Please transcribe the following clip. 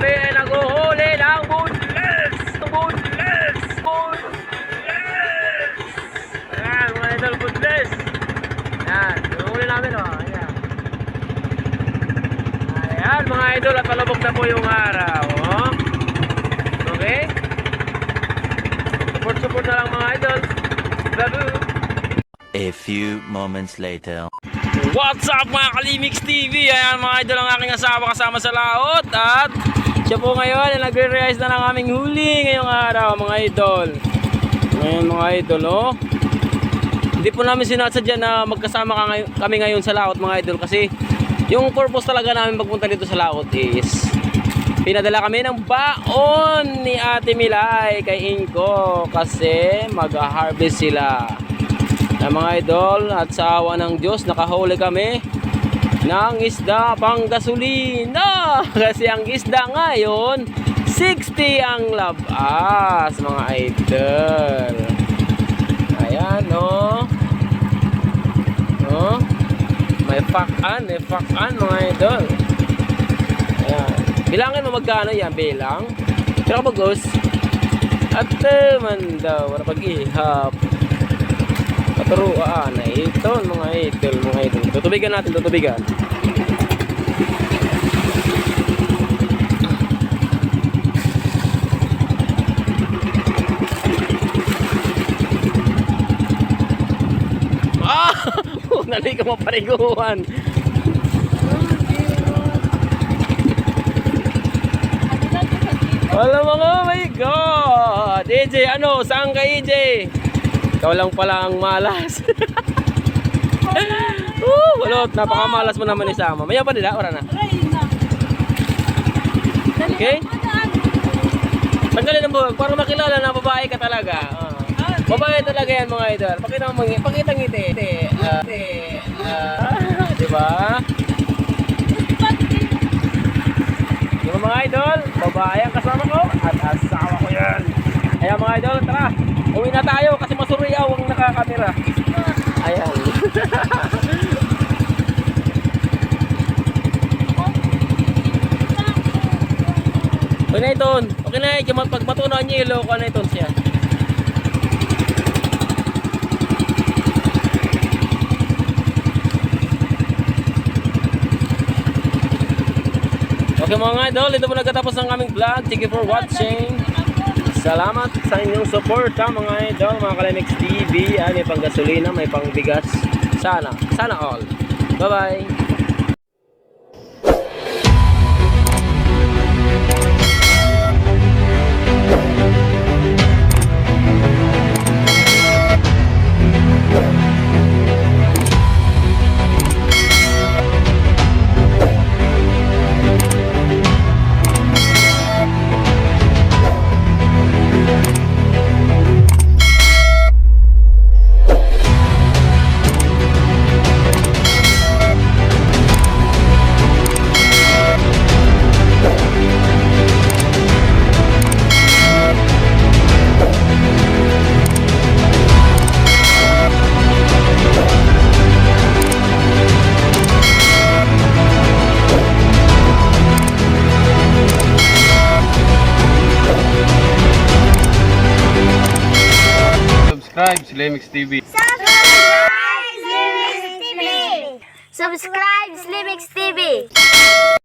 kami ay naghuhuli ng bunles! Bunles! Bunles! Ayan, mga idol, bunles! Ayan, nahuli namin o. Ayan. Ayan, mga idol, at palabog na po yung araw. Oh. Okay? Support-support na lang mga idol. Babu! A few moments later. What's up mga Kalimix TV? Ayan mga idol ang aking asawa kasama sa laot at siya po ngayon ay nagre-realize na ng aming huli ngayong araw mga idol. Ngayon mga idol oh. Hindi po namin sinasadya na magkasama ka ngay- kami ngayon sa laot mga idol kasi yung purpose talaga namin pagpunta dito sa laot is pinadala kami ng baon ni Ate Milay kay Inko kasi mag-harvest sila na mga idol at sa awa ng Diyos nakahuli kami ng isda pang gasolina kasi ang isda ngayon 60 ang labas mga idol. Ayan no? No? May fakan may fakan mga idol. Ayan. Bilangin mo magkano yan bilang? Pero bagos at uh, man daw pag-ihap. Paturuan na ito mga idol, mga idol. Tutubigan natin, tutubigan. Nali ka mapariguan. Alam mo nga, oh my God! EJ, ano? Saan ka, EJ? Ikaw lang pala ang malas. uh, walot, napakamalas mo naman isama. Maya pa nila, ora na. Okay? Tanggalin ang buhok para makilala na babae ka talaga. Ah. Babae talaga yan mga idol. Pakita mo mga pakita ngiti. Ngiti. Ah, ngiti. Ah, di ba? Di ba mga idol? Babae ang kasama ko at asawa ko yan. Ayan mga idol, tara. Uwi na tayo kasi masuriyaw ang nakakamera. Ayan. Okay na iton. Okay na ito. Pag matunaw niya ilo, ko na iton siya. Okay mga idol, ito po nagkatapos ang aming vlog. Thank you for watching. Salamat sa inyong support ha mga idol, mga Kalimix TV. Ay, may pang gasolina, may pang bigas. Sana, sana all. Bye-bye. Lemix TV. Subscribe Slimix TV! Subscribe Slimix TV!